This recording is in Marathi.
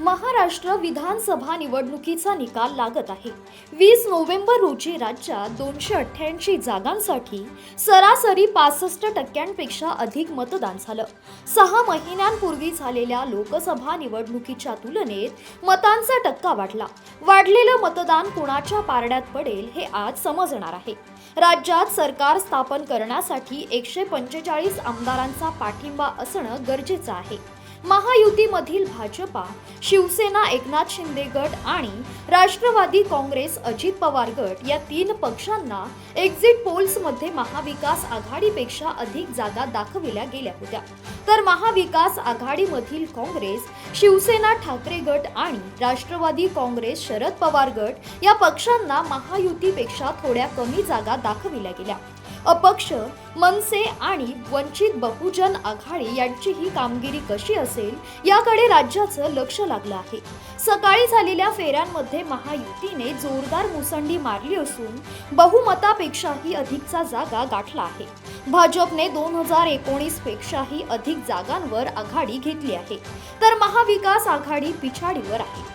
महाराष्ट्र विधानसभा निवडणुकीचा निकाल लागत आहे. वीस नोव्हेंबर रोजी राज्यात दोनशे अठ्ठ्याऐंशी जागांसाठी सरासरी पासष्ट टक्क्यांपेक्षा अधिक मतदान झालं. सहा महिन्यांपूर्वी झालेल्या लोकसभा निवडणुकीच्या तुलनेत मतांचा टक्का वाढला. वाढलेलं मतदान कुणाच्या पारड्यात पडेल हे आज समजणार आहे. राज्यात सरकार स्थापन करण्यासाठी एकशे पंचेचाळीस आमदारांचा पाठिंबा असणं गरजेचं आहे. महायुतीमधील भाजपा शिवसेना एकनाथ शिंदे गट आणि राष्ट्रवादी काँग्रेस अजित पवार गट या तीन पक्षांना एक्झिट पोल्समध्ये महाविकास आघाडीपेक्षा अधिक जागा दाखविल्या गेल्या होत्या. तर महाविकास आघाडीमधील काँग्रेस शिवसेना ठाकरे गट आणि राष्ट्रवादी काँग्रेस शरद पवार गट या पक्षांना महायुतीपेक्षा थोड्या कमी जागा दाखविल्या गेल्या. अपक्ष मनसे आणि वंचित बहुजन आघाडी यांची ही कामगिरी कशी असते असेल याकडे राज्याचं लक्ष लागलं आहे. सकाळी झालेल्या फेऱ्यांमध्ये महायुतीने जोरदार मुसंडी मारली असून बहुमतापेक्षाही अधिकचा जागा गाठला आहे. भाजपने दोन हजार एकोणीस पेक्षाही अधिक जागांवर आघाडी घेतली आहे. तर महाविकास आघाडी पिछाडीवर आहे.